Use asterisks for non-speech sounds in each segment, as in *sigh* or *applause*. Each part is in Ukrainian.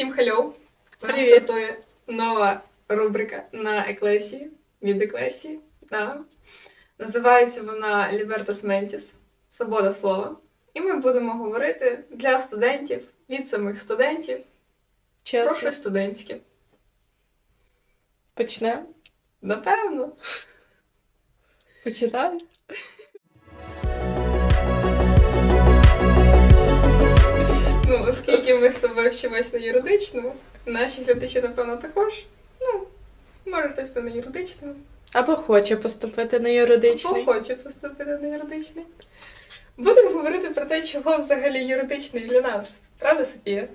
Всім хальо! У нас Привіт. стартує нова рубрика на Еклесії від Еклесії. Да. Називається вона Libertas Mentis Свобода слова. І ми будемо говорити для студентів, від самих студентів, про Чесно. щось студентське. Почнемо? Напевно. Почитай. Ну, оскільки ми з тобою вчимось на юридичному, наші глядачі, напевно, також. Ну, може хтось на юридичному. Або хоче поступити на юридичний. Хто хоче поступити на юридичний? Будемо говорити про те, чого взагалі юридичний для нас. Правда, Софія?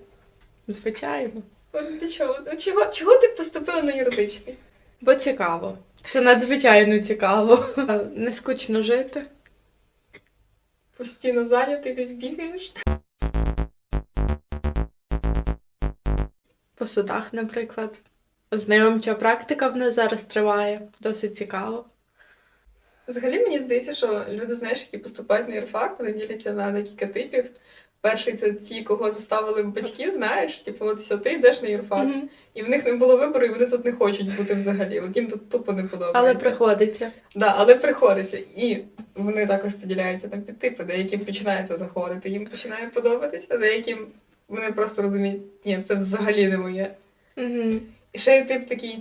Звичайно. От для чого? Чого, чого ти поступила на юридичний? Бо цікаво. Це надзвичайно цікаво. Не скучно жити. Постійно зайнятий, десь бігаєш. По судах, наприклад. Ознайомча практика в нас зараз триває. Досить цікаво. Взагалі мені здається, що люди, знаєш, які поступають на юрфак, вони діляться на декілька типів. Перший це ті, кого заставили батьки, знаєш, типу, от все, ти йдеш на юрфак. Мгм. І в них не було вибору, і вони тут не хочуть бути взагалі. От їм тут тупо не подобається. Але приходиться. Да, але приходиться. І вони також поділяються там під типи, деяким починається заходити, їм починає подобатися, а деяким вони просто розуміють, ні, це взагалі не моє. Угу. І ще й тип такий,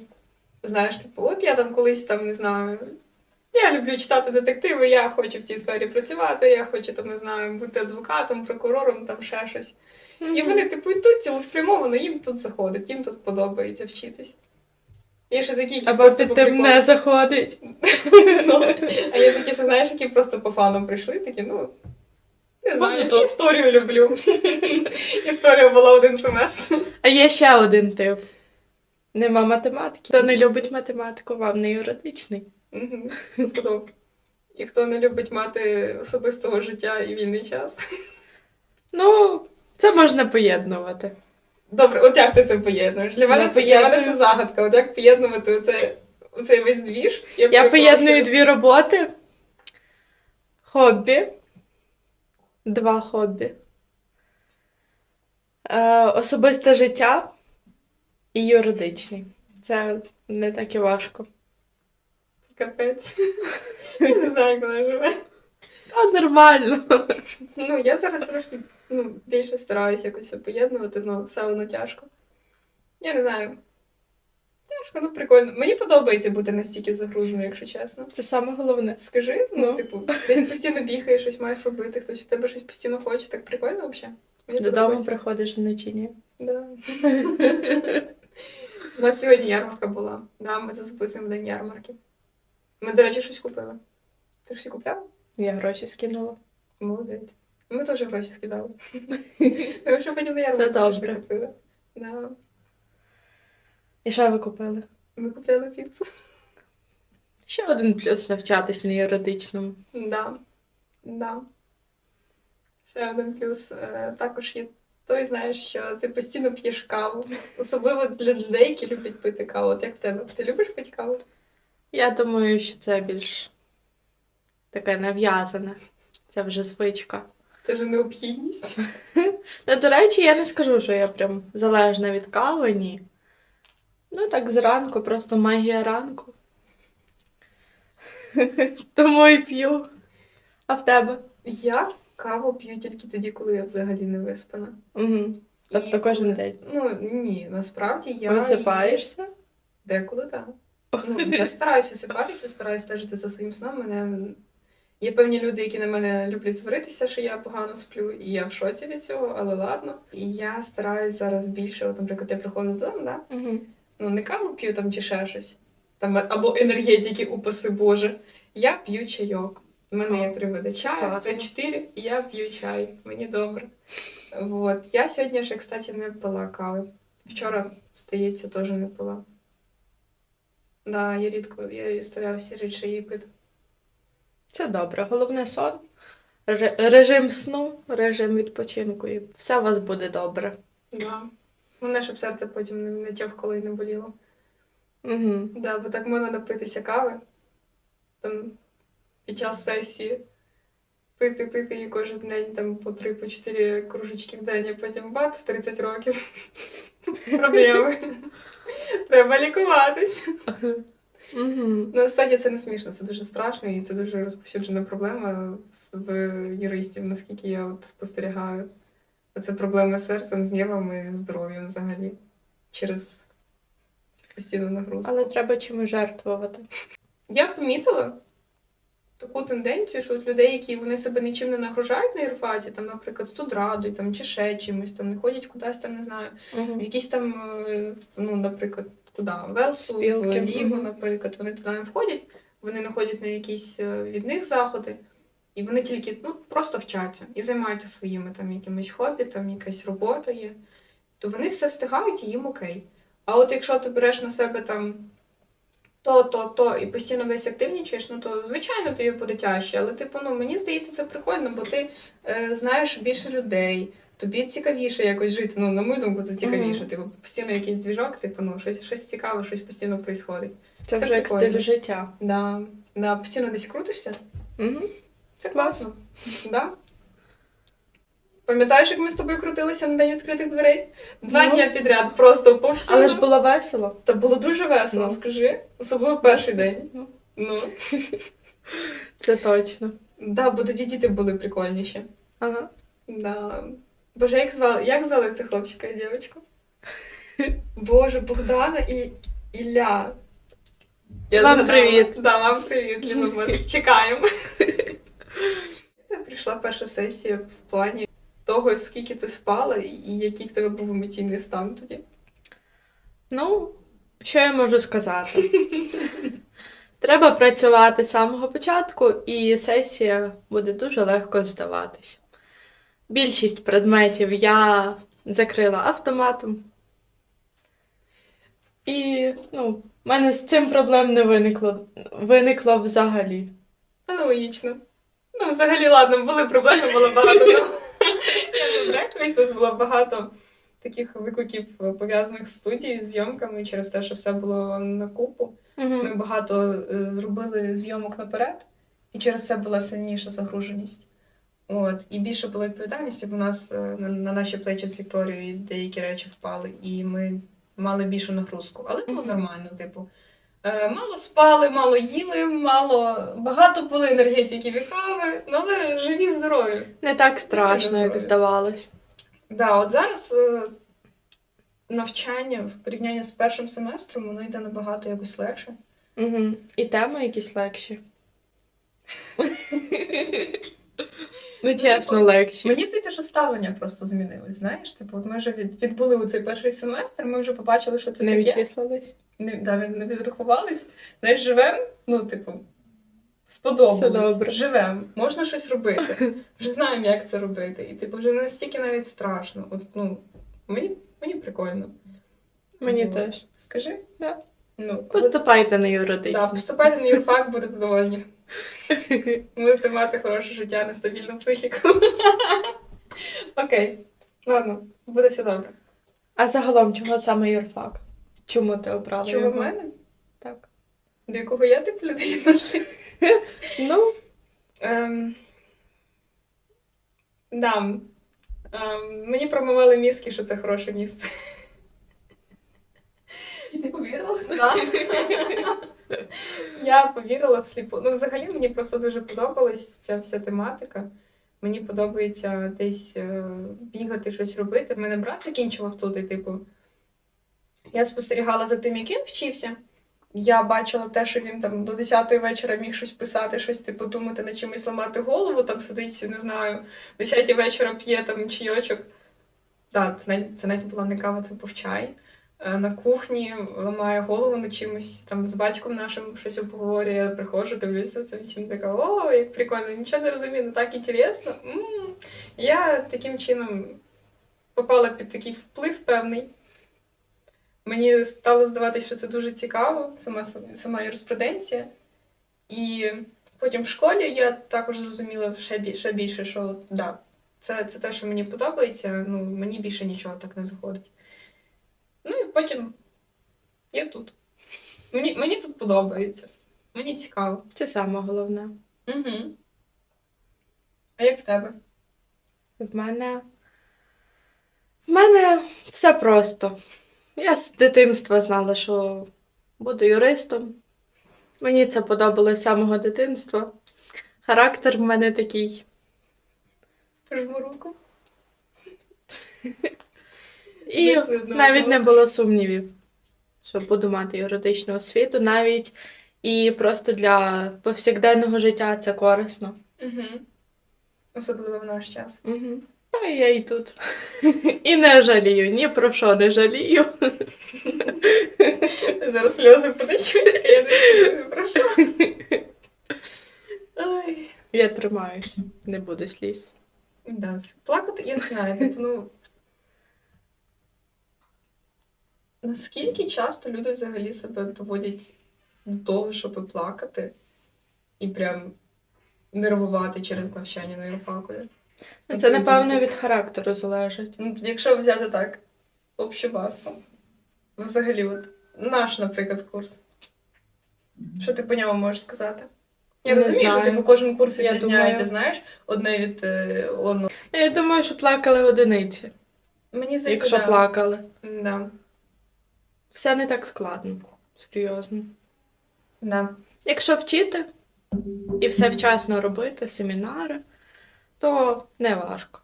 знаєш, типу, от я там колись там не знаю. Я люблю читати детективи, я хочу в цій сфері працювати, я хочу там, не знаю, бути адвокатом, прокурором, там ще щось. І вони, типу, йдуть цілеспрямовано, їм тут заходить, їм тут подобається вчитись. Є ще такі, які Або просто тим приколу. не заходить. *laughs* Ну, а є такі, що знаєш, які просто по фану прийшли, такі, ну. Не знаю, історію люблю. *laughs* Історія була один семестр. А є ще один тип. Нема математики. Хто не любить математику, вам не юридичний. Мгм, стопудово. І хто не любить мати особистого життя і вільний час. Ну, це можна поєднувати. Добре, от як ти це поєднуєш? Для мене, Я це, для мене поєдную. це загадка. От як поєднувати оце, оцей весь двіж? Я перепрошую. поєдную дві роботи. Хобі. Два хобі. Е, особисте життя і юридичний. Це не так і важко. Капець. Я не знаю, як вона живе. Та нормально. Ну, я зараз трошки ну, більше стараюся якось поєднувати, але все одно тяжко. Я не знаю. Тяжко, ну прикольно. Мені подобається бути настільки загруженою, якщо чесно. Це саме головне. Скажи, ну, Ну. типу, десь постійно бігаєш, щось маєш робити, хтось в тебе щось постійно хоче, так прикольно взагалі. Мені Додому приходиш вночі. Ні? Да. У нас сьогодні ярмарка була. Да, ми це записуємо день ярмарки. Ми, до речі, щось купили. Ти ж всі купляла? Я гроші скинула. Молодець. Ми теж гроші скидали. *laughs* Тому що потім на ярмарку Це добре. купили. Да. І що ви купили? Ми купляли піцу. Ще один плюс навчатись на юридичному. Да. Да. Ще один плюс. е, Також є той, знаєш, що ти постійно п'єш каву. Особливо для людей, які люблять пити каву. От як в тебе? Ти любиш пити каву? Я думаю, що це більш таке нав'язане. Це вже звичка. Це ж необхідність. *laughs* Ну, до речі, я не скажу, що я прям залежна від кави, ні. Ну, так зранку, просто магія ранку. *laughs* Тому і п'ю. А в тебе? Я каву п'ю тільки тоді, коли я взагалі не виспана. Угу. Тобто І кожен коли- день. Ну ні, насправді я Висипаєшся? її- Деколи так. *laughs* Ну, я стараюсь висипатися, стараюсь стежити за своїм сном. Мене є певні люди, які на мене люблять сваритися, що я погано сплю, і я в шоці від цього, але ладно. І я стараюсь зараз більше, от, наприклад, я приходжу додому, да? Угу. Ну не каву п'ю там чи ще щось, там або енергетики, упаси Боже. Я п'ю чайок. У мене є три види чаю, це чотири, і я п'ю чай. Мені добре. Вот. Я сьогодні ще, кстати, не пила кави. Вчора, здається, теж не пила. Да, я рідко, я стараюся рідше її пити. Це добре. Головне сон, режим сну, режим відпочинку, і все у вас буде добре. Да. Головне, щоб серце потім не, не тьохкало і не боліло. Угу. Да, бо так можна напитися кави там, під час сесії. Пити, пити її кожен день там по три, по чотири кружечки в день, а потім бац, 30 років. *laughs* проблеми. Треба лікуватись. Угу. Ну, насправді це не смішно, це дуже страшно і це дуже розповсюджена проблема в юристів, наскільки я от спостерігаю. Це проблеми з серцем, з нервами, з здоров'ям взагалі. Через постійну нагрузку. Але треба чимось жертвувати. Я помітила таку тенденцію, що от людей, які вони себе нічим не нагружають на юрфаті, там, наприклад, студрадою там, чи ще чимось, там, не ходять кудись, там, не знаю, в Угу. якісь там, е, ну, наприклад, куди? Велсу, Спілки, в Лігу, мгм. наприклад, вони туди не входять, вони не ходять на якісь е, від них заходи, і вони тільки ну, просто вчаться і займаються своїми там якимись хобі, там якась робота є, то вони все встигають і їм окей. А от якщо ти береш на себе там то, то, то і постійно десь активнічаєш, ну то звичайно тобі буде тяжче, але типу, ну мені здається, це прикольно, бо ти е, знаєш більше людей. Тобі цікавіше якось жити. Ну, на мою думку, це цікавіше. Мгм. Типу, постійно якийсь двіжок, типу, ну, щось, щось цікаве, щось постійно відбувається. Це, Це вже як стиль життя. Да, да, постійно десь крутишся. Угу. Це класно. Да? Пам'ятаєш, як ми з тобою крутилися на день відкритих дверей? Два Ну. дня підряд, просто по всьому. Але ж було весело. Та було дуже весело, Ну. скажи. Особливо перший день. Ну, Ну. це точно. Да, бо тоді діти були прикольніші. Ага. Да. Боже, як звали, як звали цих хлопчика і дівчинку? Боже, Богдана і Ілля. Вам привіт. Да, вам привіт, Ліна, чекаємо. Прийшла перша сесія в плані того, скільки ти спала і і який в тебе був емоційний стан тоді. Ну, що я можу сказати? Треба працювати з самого початку, і сесія буде дуже легко здаватись. Більшість предметів я закрила автоматом. І, ну, в мене з цим проблем не виникло, виникло взагалі. Аналогічно. Ну, взагалі, ладно, були проблеми, було багато. ну, Я не брехлюсь, у нас було багато таких викликів е, пов'язаних з студією, зйомками через те, що все було на купу. Ми багато е, зробили зйомок наперед, і через це була сильніша загруженість. От, і більше було відповідальності, бо у нас е, на, на наші плечі з Вікторією деякі речі впали, і ми мали більшу нагрузку. Але було Мгм. нормально, типу. Е, Мало спали, мало їли, мало багато пили енергетиків і кави, але живі, здорові. Не так страшно, як здавалось. Да, от зараз е, навчання в порівнянні з першим семестром, воно йде набагато якось легше. Угу. І теми якісь легші. *laughs* Ну, чесно, легші. Мені здається, що ставлення просто змінилось. Знаєш, типу, от ми вже від, відбули у цей перший семестр, ми вже побачили, що це Не таке. відчислились. Не, да, не, не відрахувались. Знаєш, живем, ну, типу, сподобалось. Все добре. Живем, можна щось робити. Вже знаємо, як це робити. І типу, вже не настільки навіть страшно. От, ну, мені, мені прикольно. Мені Ну, теж. Скажи? Да. Ну, от- Поступайте на Да, поступайте на юрфак, будете довольні. *laughs* Будете мати хороше життя, нестабільну психіку. *laughs* Окей. Ладно, буде все добре. А загалом, чого саме юрфак? Чому ти обрала Чого в його? мене? Так. До якого я типу людей відношусь? *laughs* Ну, Ем... Да. Ем... Мені промивали мізки, що це хороше місце. І ти повірила? Так. Я повірила всліпу. Ну, взагалі, мені просто дуже подобалась ця вся тематика. Мені подобається десь е, бігати, щось робити. В мене брат закінчував тут, і типу. Я спостерігала за тим, як він вчився. Я бачила те, що він там до 10-ї вечора міг щось писати, щось типу думати над чимось ламати голову, там сидить, не знаю, в 10-й вечора п'є там чайочок. Так, це навіть, це навіть була не кава, це був чай. Е, На кухні ламає голову над чимось, там з батьком нашим щось обговорює, я приходжу, дивлюся, це всім така, о, як прикольно, нічого не розумію, ну так інтересно. М. Я таким чином попала під такий вплив певний. Мені стало здаватися, що це дуже цікаво, сама, сама юриспруденція. І потім в школі я також зрозуміла ще більше, більше що да, це, це те, що мені подобається, ну, мені більше нічого так не заходить. Потім я тут. Мені, мені тут подобається. Мені цікаво. це саме головне. Угу. А як в тебе? В мене. В мене все просто. Я з дитинства знала, що буду юристом. Мені це подобалось з самого дитинства. Характер в мене такий. Пожму руку. *laughs* І навіть не було сумнівів, що буду мати юридичну освіту, навіть і просто для повсякденного життя це корисно. Угу. Особливо в наш час. Угу. Та я і тут. І не жалію, ні про що не жалію. Зараз сльози потечуть, я не прошу. Ой. Я тримаюся, не буде сліз. Да. Плакати, я не знаю, типу, ну. Наскільки часто люди взагалі себе доводять до того, щоб плакати і прям нервувати через навчання на юрфакулі? Ну, Це, напевно, від характеру залежить. Ну, якщо взяти так, общу масу. Взагалі, от наш, наприклад, курс. Що ти по ньому можеш сказати? Я Не розумію, що знаю. типу, кожен курс Я відрізняється, думаю- знаєш, одне від е, одного. Я думаю, що плакали одиниці, Мені здається, якщо да. плакали. Да. Все не так складно, серйозно. Да. Якщо вчити і все вчасно робити, семінари, то не важко.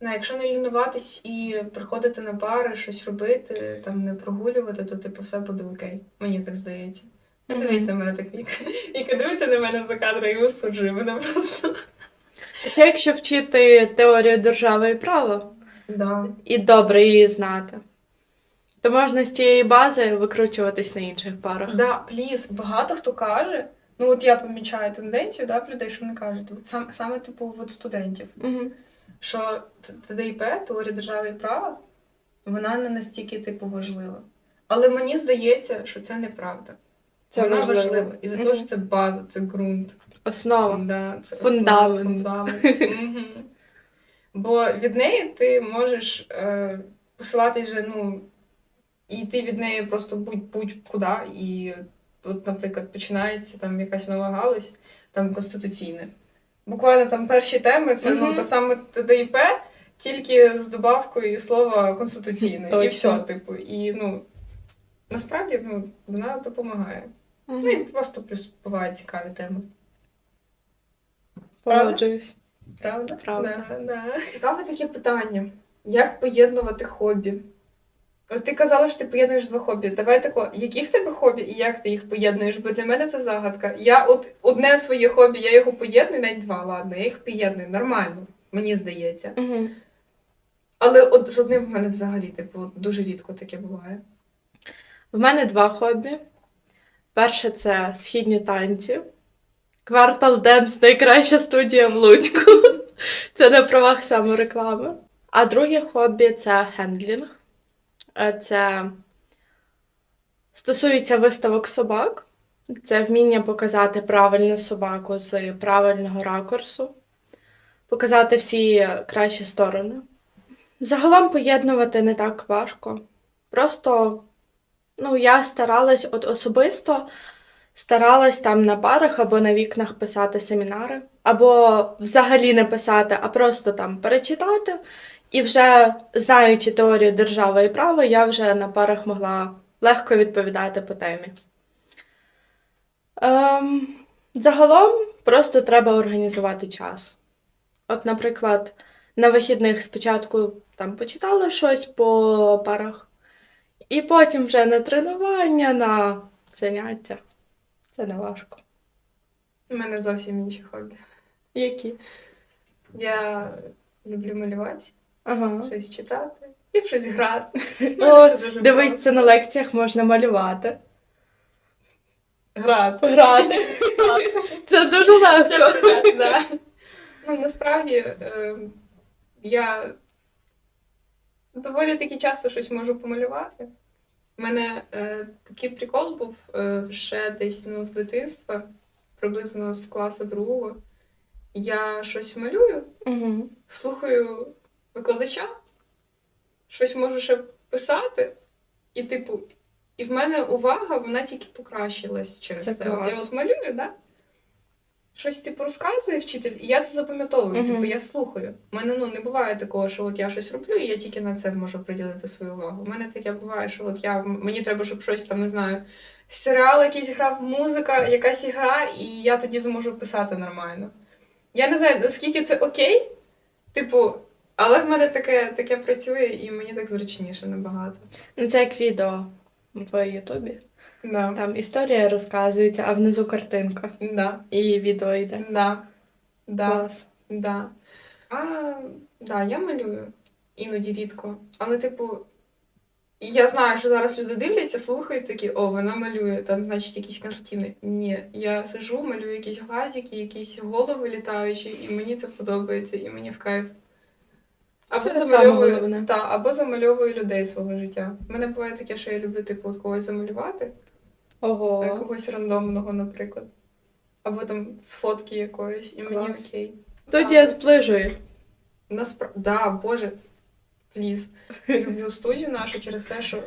Ну, якщо не лінуватись і приходити на пари, щось робити, там не прогулювати, то типу все буде окей. Мені так здається. Не Мгм. дивись на мене так Віка. Віка дивиться на мене за кадра і осуджує мене просто. Ще якщо вчити теорію держави і права Да. і добре її знати, то можна з цієї бази викручуватись на інших парах. Да, пліс, багато хто каже. Ну, от я помічаю тенденцію, да, в людей, що вони кажуть, от сам, саме типу от студентів, Угу. що ТДІП, теорія держави і права, вона не настільки типу важлива. Але мені здається, що це неправда. Це вона важлива. І за Мгм. що це база, це ґрунт. Основа. Да, це Фундамент. основа, фундамент. *laughs* Мгм. Бо від неї ти можеш е, посилатись же, ну, і йти від неї просто будь-будь-куди. І тут, наприклад, починається там якась нова галузь, там конституційне. Буквально там перші теми це ну, те саме ТДІП, тільки з добавкою слова конституційне. І все, типу. І ну, насправді ну, вона допомагає. Ну і просто плюс бувають цікаві теми. Погоджуюсь. Правда? Правда. Да, да. Цікаве таке питання. Як поєднувати хобі? Ти казала, що ти поєднуєш два хобі. Давай тако, які в тебе хобі і як ти їх поєднуєш? Бо для мене це загадка. Я от одне своє хобі, я його поєдную, навіть два, ладно, я їх поєдную нормально, мені здається. Угу. Але от з одним в мене взагалі, типу, дуже рідко таке буває. В мене два хобі. Перше це східні танці. Квартал Денс найкраща студія в Луцьку. *laughs* Це на правах самореклами. А друге хобі це хендлінг. Е, Це стосується виставок собак. Це вміння показати правильну собаку з правильного ракурсу, показати всі кращі сторони. Загалом поєднувати не так важко. Просто Ну, я старалась от особисто старалась там на парах або на вікнах писати семінари, або взагалі не писати, а просто там перечитати. І вже знаючи теорію держави і права, я вже на парах могла легко відповідати по темі. Ем, загалом просто треба організувати час. От, наприклад, на вихідних спочатку там почитала щось по парах. І потім вже на тренування, на заняття. Це не важко. У мене зовсім інші хобі. Які? Я люблю малювати, Ага. щось читати і щось грати. О, *laughs* Це дуже дивись, це на лекціях можна малювати. Грати. Грати. *laughs* Це дуже Це легко. да. Ну, насправді е, я доволі таки часто щось можу помалювати. У мене е, такий прикол був е, ще десь ну, з дитинства, приблизно з класу другого. Я щось малюю, Угу. слухаю слухаю викладача, щось можу ще писати, і, типу, і в мене увага, вона тільки покращилась через Це це. От я от малюю, да? щось типу розказує вчитель, і я це запам'ятовую. Мгм. Типу, я слухаю. У мене ну не буває такого, що от я щось роблю, і я тільки на це можу приділити свою увагу. У мене таке буває, що от я мені треба, щоб щось там не знаю. Серіал якийсь грав, музика, якась ігра, і я тоді зможу писати нормально. Я не знаю, наскільки це окей, типу, але в мене таке, таке працює, і мені так зручніше набагато. Ну, це як відео в Ютубі. Да. Там історія розказується, а внизу картинка. Да. І відео йде. Да. Да. Клас. Да. А, да, я малюю іноді рідко. Але, типу, я знаю, що зараз люди дивляться, слухають такі, о, вона малює, там, значить, якісь картини. Ні, я сижу, малюю якісь глазики, якісь голови літаючі, і мені це подобається, і мені в кайф. Або Це замальовую, та, або замальовую людей свого життя. У мене буває таке, що я люблю, типу, от когось замалювати, Ого. когось рандомного, наприклад. Або там з фотки якоїсь, і мені Клас. окей. Студія зближує. Насправді, да, Боже, пліз. Я люблю студію нашу через те, що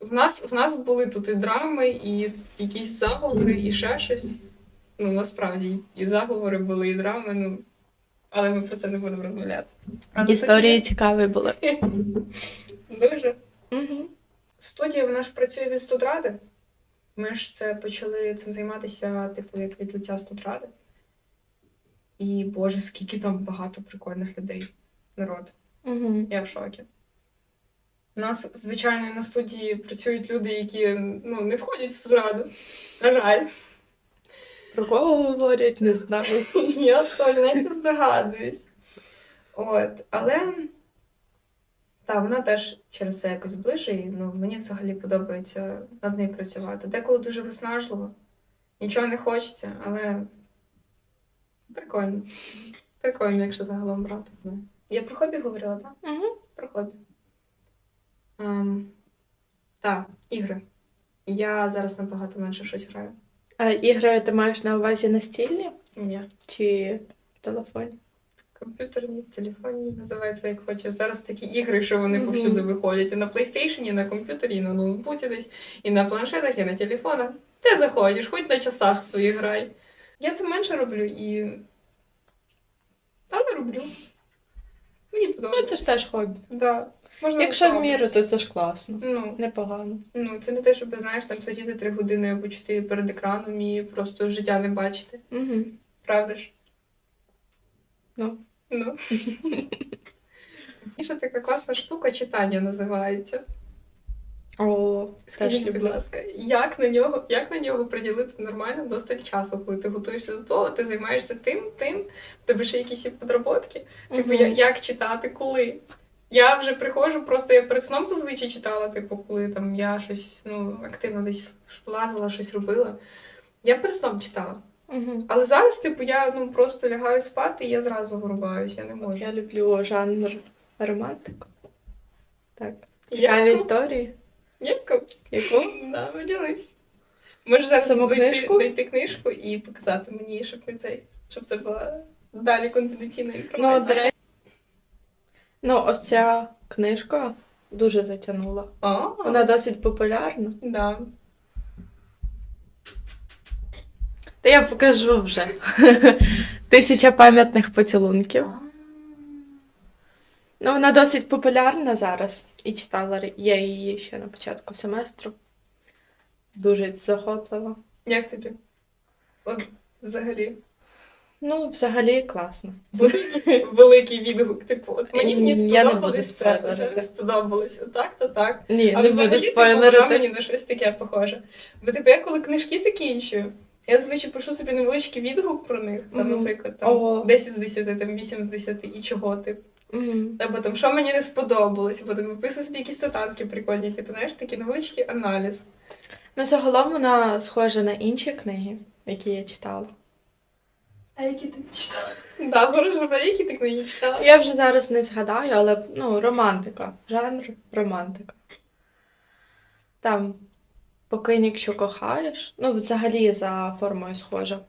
в нас, в нас були тут і драми, і якісь заговори, і ще щось. Ну, насправді, і заговори були, і драми, ну. Але ми про це не будемо розмовляти. Але Історії цікаві були. *laughs* Дуже. Угу. Студія вона ж працює від студради. Ми ж це почали цим займатися, типу, як від лиця студради. І Боже, скільки там багато прикольних людей. Народ. Угу. Я в шокі. У нас, звичайно, на студії працюють люди, які ну, не входять в студраду. На жаль. Про кого говорять, не знаю. *laughs* Я Толі навіть не здогадуюсь. От, але та, вона теж через це якось ближче, і ну, мені взагалі подобається над нею працювати. Деколи дуже виснажливо, нічого не хочеться, але прикольно. Прикольно, якщо загалом брати. Я про хобі говорила, так? Угу. Про хобі. Ем, так, ігри. Я зараз набагато менше щось граю. А ігри ти маєш на увазі настільні Ні. чи в телефоні? Комп'ютерні, телефонні, називається як хочеш. Зараз такі ігри, що вони повсюди виходять. І на PlayStation, і на комп'ютері, і на ноутбуці десь, і на планшетах, і на телефонах. Ти заходиш, хоч на часах свої грай. Я це менше роблю і. Але роблю. Мені подобається. Ну, це ж теж хобі. Да. Можна Якщо в міру, то це ж класно. Ну, Непогано. Ну, це не те, щоб знаєш, там сидіти три години або чотири перед екраном і просто життя не бачити. Угу. Правда ж? Ну. Ну. І ще така класна штука читання називається. О, теж Скажіть, будь люблю. ласка, як на нього, як на нього приділити нормально досталь часу, коли ти готуєшся до того, ти займаєшся тим, тим, в тебе ще якісь є подроботки. Типу, Мгм. я- як читати, коли? Я вже приходжу, просто я перед сном зазвичай читала, типу, коли там я щось ну, активно десь лазила, щось робила. Я перед сном читала. Мгм. Але зараз, типу, я ну просто лягаю спати і я зразу вирубаюся, я не можу. Я люблю жанр романтику. Так. Яку? Історії. Яку? Яку? Да, поділись. Можеш зараз Саму знайти, книжку? знайти книжку і показати мені, щоб ми цей, щоб це була далі конфіденційна Ну, інформація. до речі. Ну, ось ця книжка дуже затягнула. А, Вона досить популярна. да. Та я покажу вже. *laughs* Тисяча пам'ятних поцілунків. Ну, вона досить популярна зараз. І читала я її ще на початку семестру. Дуже захоплива. Як тобі? От, взагалі. Ну, взагалі класно. Буде якийсь великий відгук, типу, от мені мені я не буду сподобалось це, це спойлерити. не сподобалося. Так, то так. Ні, А не взагалі, буду типу, вона спойлерити. мені на щось таке похоже. Бо типу, я коли книжки закінчую, я зазвичай пишу собі невеличкий відгук про них, там, Мгм. наприклад, там Ого. 10 з 10, там 8 з 10 і чого типу. Мгм. Або там, що мені не сподобалось, або там виписую собі якісь цитатки прикольні, типу, знаєш, такий невеличкий аналіз. Ну, загалом вона схожа на інші книги, які я читала. А які ти читала? *laughs* Да, говориш за які ти книги читала? Я вже зараз не згадаю, але ну, романтика. Жанр романтика. Там покинь, якщо кохаєш. Ну, взагалі за формою схожа.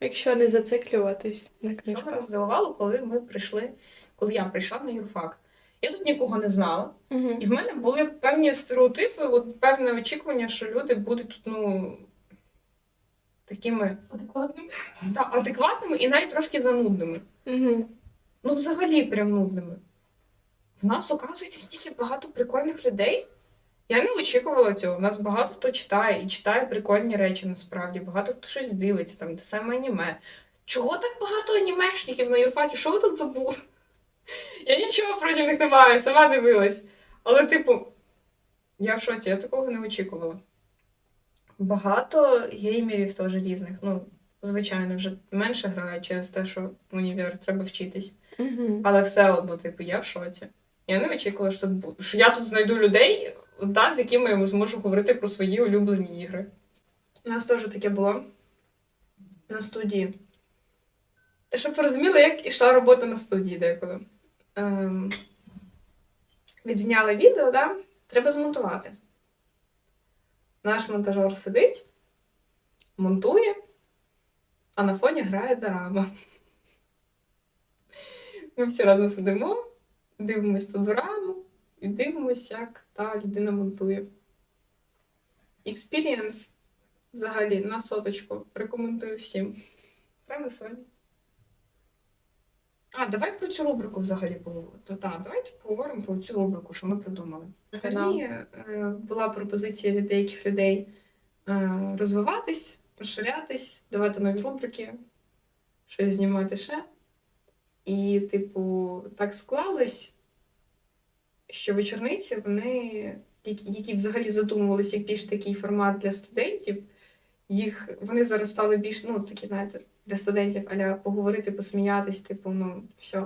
Якщо не зациклюватись на Що мене книжках. здивувало, коли ми прийшли, коли я прийшла на юрфак. Я тут нікого не знала, Угу. і в мене були певні стереотипи, от певне очікування, що люди будуть тут, ну. Такими Адекватним. та, адекватними і навіть трошки занудними. Угу. Ну, взагалі, прям нудними. В нас, оказується, стільки багато прикольних людей. Я не очікувала цього. У нас багато хто читає і читає прикольні речі насправді. Багато хто щось дивиться, там те саме аніме. Чого так багато анімешників на юрфаті? Що ви тут забули? Я нічого проти них не маю, сама дивилась. Але, типу, я в шоці, я такого не очікувала. Багато геймерів теж різних. Ну, звичайно, вже менше грають через те, що в універ треба вчитись. Угу. Але все одно, типу, я в шоці. Я не очікувала, що, тут що я тут знайду людей, та, з якими я зможу говорити про свої улюблені ігри. У нас теж таке було на студії. Щоб ви розуміли, як ішла робота на студії деколи. Ем, відзняли відео, да? треба змонтувати. Наш монтажер сидить, монтує, а на фоні грає дорама. Ми всі разом сидимо, дивимось ту дораму і дивимося, як та людина монтує. Experience взагалі на соточку рекомендую всім. Правда, Соня? А, давай про цю рубрику взагалі поговоримо. То, та, давайте поговоримо про цю рубрику, що ми придумали. Взагалі е, була пропозиція від деяких людей е, розвиватись, розширятись, давати нові рубрики, щось знімати ще. І, типу, так склалось, що вечорниці вони, які взагалі задумувалися як більш такий формат для студентів, їх вони зараз стали більш, ну, такі, знаєте, для студентів аля поговорити, посміятись, типу, ну, все.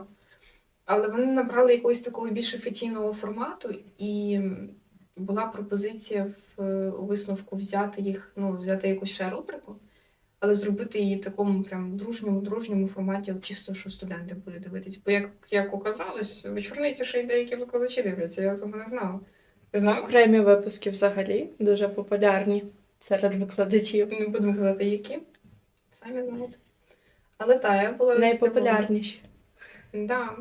Але вони набрали якогось такого більш офіційного формату, і була пропозиція в у висновку взяти їх, ну, взяти якусь ще рубрику, але зробити її в такому прям дружньому, дружньому форматі, чисто, що студенти будуть дивитись. Бо як, як оказалось, вечорниці ще й деякі викладачі дивляться, я того не знала. Ти знала? Окремі випуски взагалі дуже популярні серед викладачів. Не будемо казати, які. Самі знаєте. Але та, я була Найпопулярніші. Да.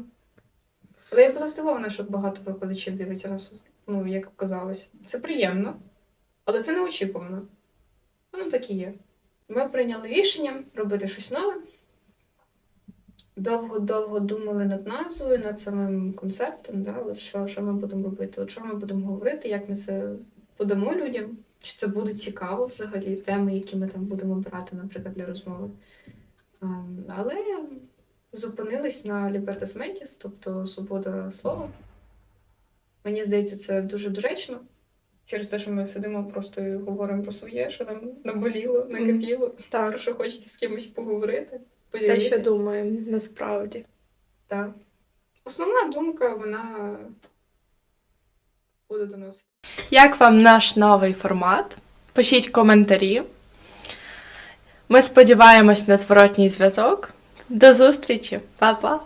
Але я була здивована, що багато викладачів дивиться нас, ну, як оказалось. Це приємно, але це неочікувано. Воно так і є. Ми прийняли рішення робити щось нове. Довго-довго думали над назвою, над самим концептом, да, от що, що ми будемо робити, от що ми будемо говорити, як ми це подамо людям, чи це буде цікаво взагалі, теми, які ми там будемо брати, наприклад, для розмови. Ем, Але зупинились на Libertas Mentis, тобто свобода слова. Мені здається, це дуже доречно. Через те, що ми сидимо просто і говоримо про своє, що нам наболіло, накипіло, про Так, що хочеться з кимось поговорити. те, що думаємо, насправді. Так. Основна думка, вона буде доносити. Як вам наш новий формат? Пишіть коментарі. Ми сподіваємось на зворотній зв'язок. До зустрічі, Па-па!